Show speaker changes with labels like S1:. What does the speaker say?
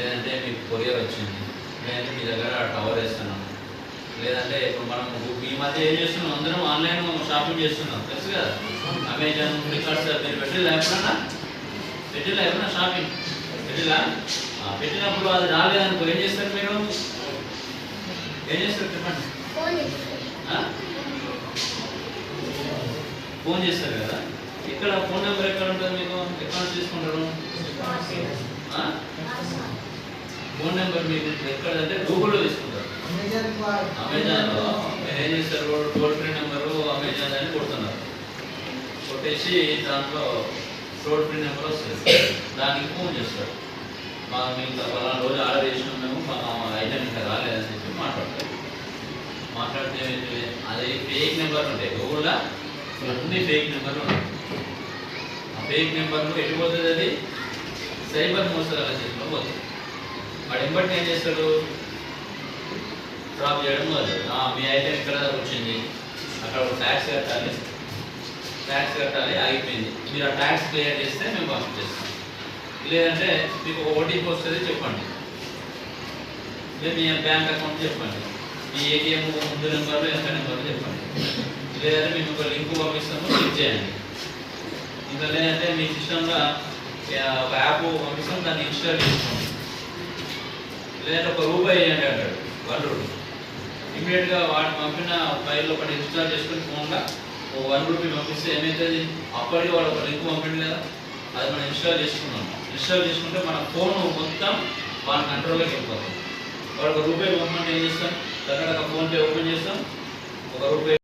S1: లేదంటే మీకు కొరియర్ వచ్చింది. లేదంటే మీ దగ్గర టవర్ వేస్తున్నాం. లేదంటే ఇప్పుడు మనం ఈ మధ్య ఏం చేస్తున్నాం? అందరం ఆన్లైన్ షాపింగ్ చేస్తున్నాం. తెలుసు కదా? అమెజాన్ ఫ్లిప్కార్ట్ సార్ మీరు పెట్టిల్లా ఎప్పుడన్నా? పెట్టిల్లా ఎప్పుడన్నా షాపింగ్? పెట్టిల్లా? ఆ, పెట్టినప్పుడు అది రాలేదనుకో ఏం చేస్తారు మీరు? ఏం చేస్తారు చెప్పండి? ఫోన్ చేస్తారు. కదా? ఇక్కడ ఫోన్ నెంబర్ ఎక్కడ ఉంటుంది మీకు? ఎక్కడ తీసుకుంటారు? ఫోన్ నెంబర్ మీకు ఎక్కడ అంటే గూగుల్లో తీసుకుంటారు. అమెజాన్లో మీరు ఏం చేస్తారు టోల్ ఫ్రీ నెంబరు అమెజాన్ అని కొడుతున్నారు. కొట్టేసి దాంట్లో టోల్ ఫ్రీ నెంబర్ వస్తుంది. దానికి ఫోన్ చేస్తారు. మా మీకు పలానా రోజు ఆర్డర్ చేసినాం మేము మా ఐటమ్ ఇంకా రాలేదని చెప్పి మాట్లాడతారు. మాట్లాడితే అది ఫేక్ నెంబర్ ఉంటాయి. గూగుల్లో అన్ని ఫేక్ నెంబర్లు ఉంటాయి. ఆ ఫేక్ నెంబర్లు ఎటు పోతుంది అది? సైబర్ మోసాల చేతిలో పోతుంది. వాడు ఎంబట్టి ఏం చేస్తాడు? డ్రాప్ చేయడం కాదు. మీ ఐటెం ఇక్కడ వచ్చింది. అక్కడ ఒక ట్యాక్స్ కట్టాలి. ట్యాక్స్ కట్టాలి ఆగిపోయింది. మీరు ఆ ట్యాక్స్ క్లియర్ చేస్తే మేము పంపించేస్తాం లేదంటే మీకు ఒక ఓటీపీ వస్తుంది చెప్పండి. లేదా మీ బ్యాంక్ అకౌంట్ చెప్పండి. మీ ఏటీఎం ముందు నెంబర్లు ఎంత నెంబర్లు చెప్పండి. లేదంటే మేము ఒక లింక్ పంపిస్తాము క్లిక్ చేయండి. ఇంకా లేదంటే మీ సిస్టమ్గా ఒక యాప్ పంపిస్తాం దాన్ని ఇన్స్టాల్ చేసుకోండి. లేదంటే ఒక రూపాయి వేయండి అంటాడు వన్ రూపీ ఇమీడియట్గా వాడు పంపిన ఫైల్ ఒకటి ఇన్స్టాల్ చేసుకుని ఫోన్లో ఓ వన్ రూపీ పంపిస్తే ఏమవుతుంది అప్పటికి వాడు ఒక లింక్ పంపిండు కదా అది మనం ఇన్స్టాల్ చేసుకున్నాం. ఇన్స్టాల్ చేసుకుంటే మన ఫోన్ మొత్తం వాళ్ళ కంట్రోల్లోకి వెళ్ళిపోతుంది. వాడు ఒక రూపాయి పంపమంటే ఏం చేస్తాం? తర్వాత ఒక ఫోన్పే ఓపెన్ చేస్తాం. ఒక రూపాయి